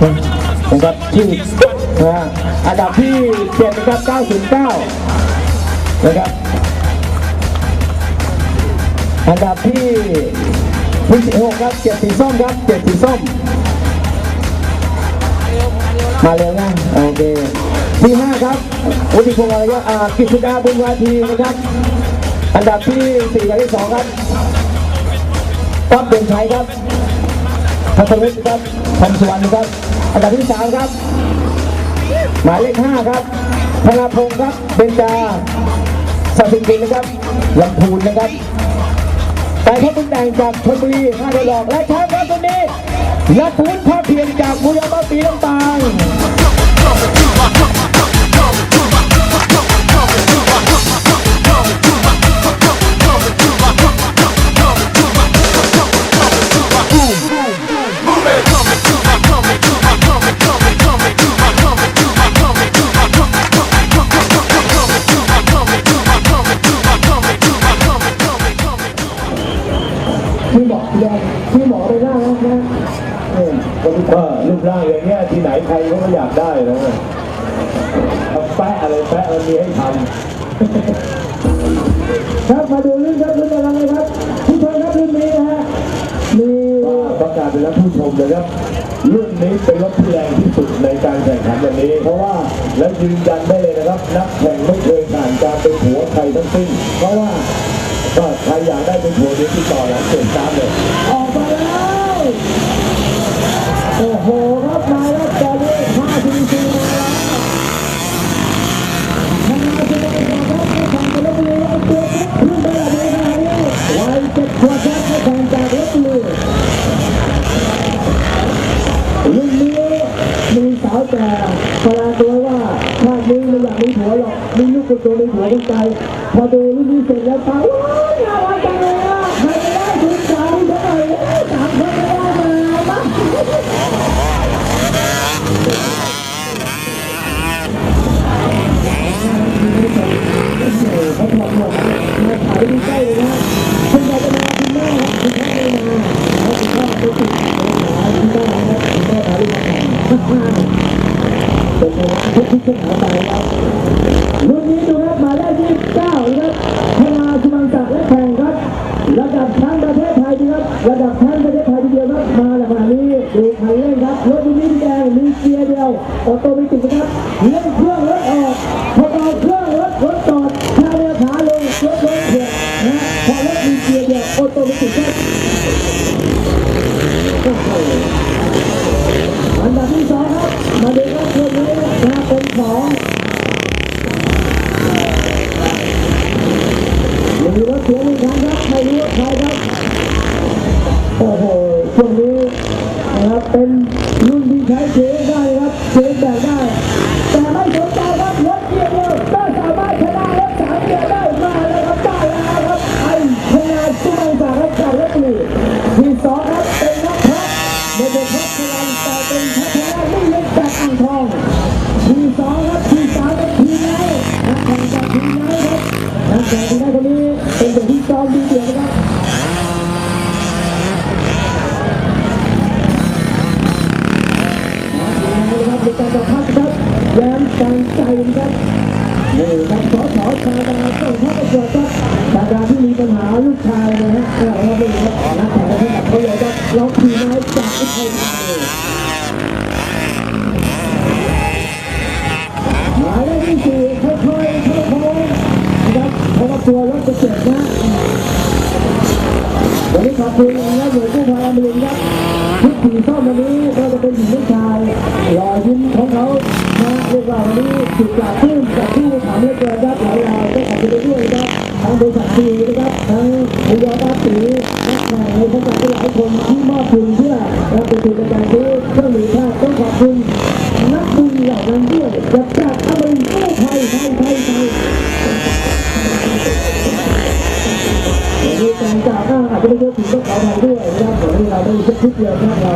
นะครับที่นะอันดับที่เจ็ดนะครับ909นะครับอันดับที่ที่สิบหกครับเจ็ดสีส้มครับเจ็ดสีส้ม มาเร็วนะโอเคที่ห้าครับวุฒิพงศ์อะไรก็อ่ากฤษดาบุญวาทีนะครับ อันดับที่สี่กับที่สองครับป๊อบเด่นชัยครับพัทรวิทย์ครับพันสุวรรณครับ อันดับที่สามครับ หมายเลขห้าครับพลาพงศ์ครับเบญจาสัสิกินนะครับลำพูนนะครับไปพบคุณแต่งจากชลบุรีห้าดอกและแชมป์ครับคนนี้ยัดพุทธภาพเพียงจากบุรีรัมย์ปีลำปาง อว่ารูปร่างอย่างเงี้ยที่ไหนใครเขาก็อยากได้นะเอาแปะอะไรแปะมันมีให้ทครับมาดูรุ่นครับรุ่นอะไรครับผู้ชมครับรุ่นนี้นะฮะมีำว่าประกาศเป็นนักผู้ชมเลยครับรุ่นนี้เป็นรถที่แรงที่สุดในการแข่งขันวันนี้ เพราะว่าและยืนยันได้เลยนะครับ นักแข่งไม่เคยผ่านการเป็นผัวใครทั้งสิ้น เพราะว่าก็ใครอยากได้เป็นผัวเดี๋ยวติดต่อหลังเสียงตามเลยออกมาแล้ว โอ้โหครับมาแล้วตอนนี้ห้าทีทีมาแล้วทำงานจะได้ครับไม่ทำกันแล้วเลยเอาตัวขึ้นไปแบบนี้ขนาดนี้วัยเจ็ดขวบครับไม่ทำจากรถเลยรุ่นนี้มีสาวแต่พลาตัวว่าชาตินี้ไม่อยากมีผัวหรอกมีลูกกับตัวมีผัวกันใจพอดูรุ่นนี้เสร็จแล้วตายว้าวน่ารักจังเลย ไปติดคุณแม่ครับคุณแม่ถ่ายรูปมาถ่ายเป็นไงทุกทุกเส้นหาไปแล้วรุ่นนี้ดูครับมายเลขที่เก้านะครับพนาสุมังศักดิ์และแข่งครับ ระดับชั้นประเทศไทยดีครับ ระดับชั้นประเทศไทยทีเดียวครับ มาในขณะนี้ดูคันเร่งครับ รถรุ่นนี้แดงมีเกียร์เดียว ออโตเมติกนะครับเร่งเครื่องรถออก ทุกทีชอมวันนี้ก็จะเป็นหญิงชายรอยยิ้มของเขานะเรียกว่าวันนี้สุดกลา เร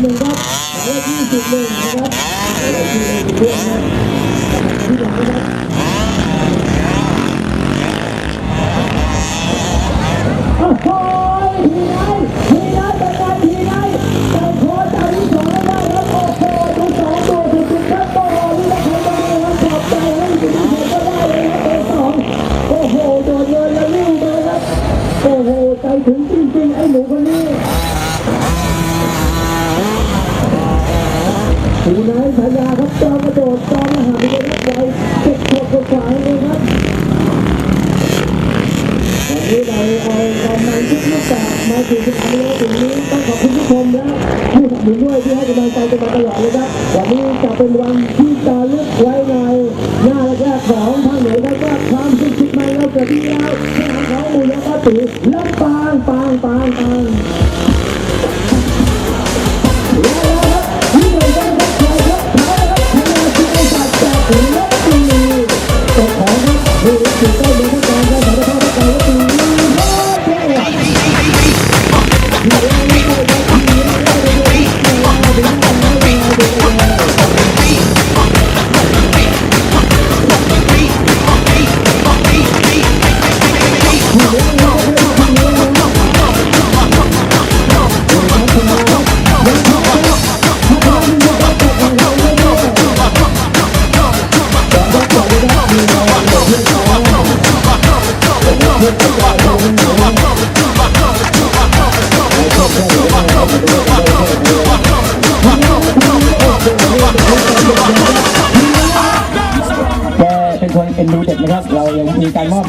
หนึ่งครับหมายเลข21นะครับหมายเลข21ด้วยนะครับที่หลังนะครับ เราเอาความมันทุกรูปแบบมาถึงสนามโลกถึงนี้ต้องขอบคุณทุกคนและผู้สนับสนุนด้วยที่ให้กำลังใจกันมาตลอดเลยครับวันนี้จะเป็นวันที่จะลึกไว้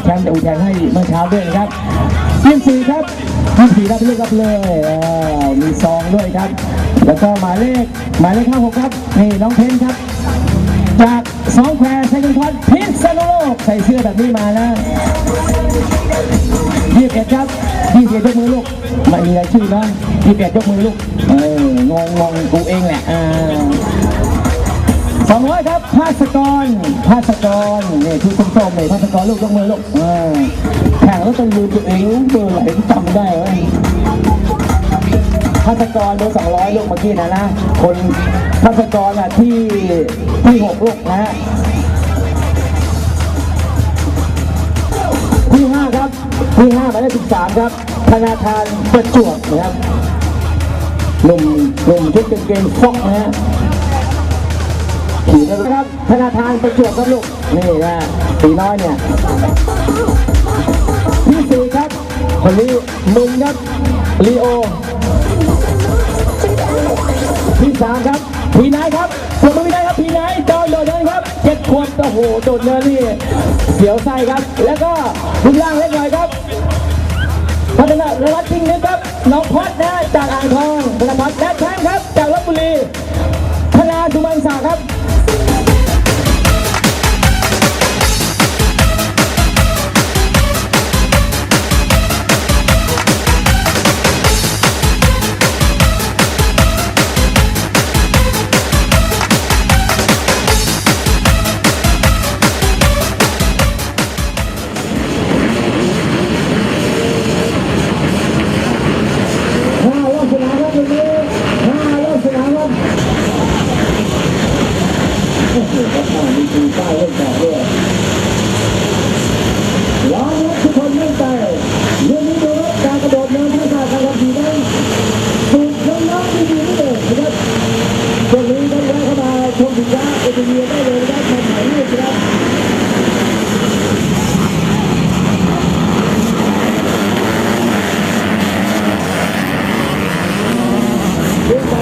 แชมป์จากอุทัยให้เมื่อเช้าด้วยนะครับทีมสี่ครับทีมสี่รับเลือกรับเลยมีซองด้วยครับ แล้วก็หมายเลขหมายเลขห้าหกครับนี่น้องเพนครับ จากสองแควร์ไซคอนทอนพิษณุโลกใส่เสื้อแบบนี้มานะยี่สิบเอ็ดครับยี่สิบเอ็ดยกมือลูกไม่มีรายชื่อนะยี่สิบเอ็ดยกมือลูกเอองงงงกูเองแหละอ่า สองร้อยครับภาสกรภาสกรนี่ที่ส้มๆเลยภาสกรลูกยกมือลูกเออแข่งแล้วต้องลืมตัวเองเบอร์ไหนจำไม่ได้เว้ยภาสกรเบอร์สองร้อยลูกเมื่อกี้นะนะคนภาสกรอะที่ที่หกลูกนะฮะที่ห้าครับที่ห้าหมายเลขสิบสามครับธนาคารประจวบนะครับหนุ่มหนุ่มชุดกางเกงฟอกนะฮะ ขี่นะครับธนาคารประจวบครับลูกนี่นะสีน้อยเนี่ยที่สี่ครับคนนี้มึงครับลีโอที่สามครับพีนายครับปรบมือพีนายครับพีนายจอยโดดเดินครับเจ็ดขวบโอ้โหโดดเดินนี่เสียวไส้ครับ แล้วก็รูปร่างเล็กหน่อยครับพัฒนาระวัตจริงนึกครับน้องพอดนะจากอ่างทองธนพัฒน์และแชมป์ครับ จากลบบุรีธนาสุมันศักดิ์ครับ เ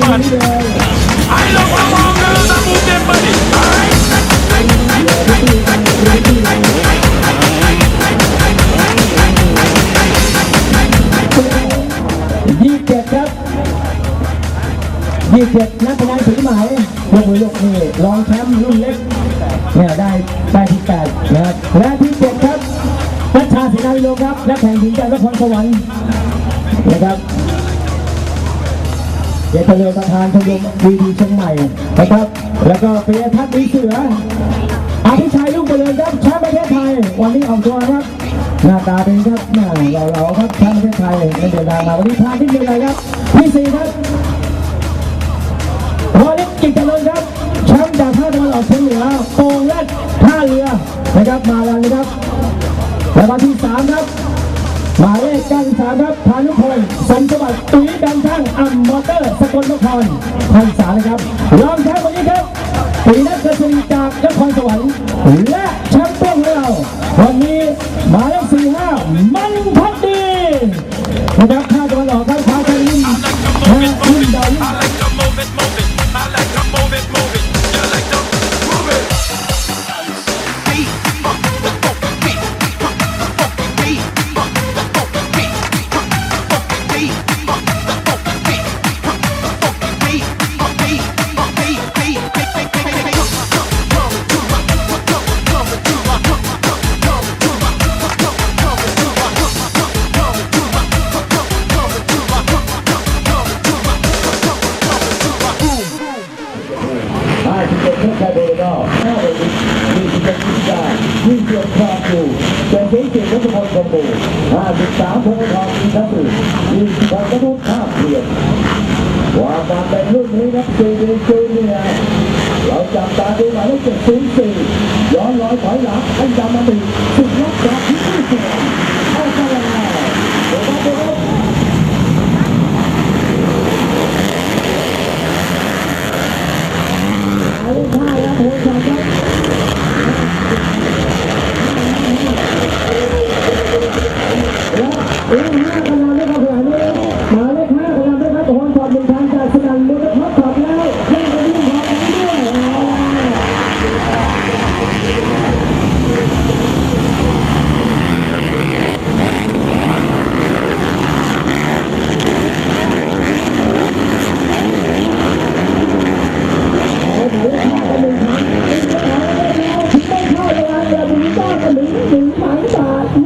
Body case, man. I love how all girls are move them body. Alright? ยี่สิบเจ็ดครับยี่สิบนักพนันถึงหมายยกมือยกนี่รองแชมป์รุ่นเล็กเนี่ยได้ได้ที่แปดนะครับและที่เจ็ดครับรัชชาศรีนาวิโรจน์ครับนักแข่งหญิงจากนครสวรรค์นะครับ เจตเรือประธานชมรมวีดีเชียงใหม่นะครับ แล้วก็เปียทัศน์ดีเสืออาทิชัยลูกเจริญครับแชมป์ประเทศไทย วันนี้ออกตัวครับ หน้าตาเป็นครับหน้าเราๆครับแชมป์ประเทศไทยในเดือนดามาวันนี้พาที่เดียวเลยครับที่สี่ครับวอลเล็กกิจเจริญครับแชมป์จากภาคตะวันออกเฉียงเหนือโปงแรดท่าเรือนะครับมาแล้วนะครับแล้วก็ที่สามครับ หมายเลข93ครับพานุพงศ์สมสวัสดิ์ตุ้ยดันช่างอัมมอเตอร์สกลนครพันษานะครับรองแชมป์วันนี้ครับปีนักกระสุนจากนครสวรรค์และแชมป์เปี้ยนของเรา วันนี้หมายเลขสี่ห้ามันพัดดีนะครับ ดูหมายเลขเจ็ดศูนย์สี่ย้อนรอยถอยหลังให้จำมาถึงสิบนัดจากที่ที่สี่เอาไปแล้วเดี๋ยวมาดูครับ หมายเลขห้าครับโหชาครับและเลขห้ากำลังได้ครับขณะนี้หมายเลขห้ากำลังได้ครับโหนช็อตหนึ่งทางจากสนั่นบุรพัฒน์ขับแล้วเล่นไปที่ขวาไปด้วย เป็น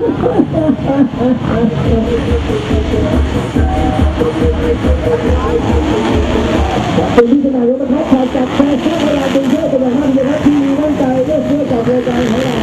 ที่ขนาดว่าเขาขาดจับแค่แค่เวลาเป็นเพื่อเป็นอย่านนะครับที่มีมั่นใจเรื่องเพื่อจับรายการของเรา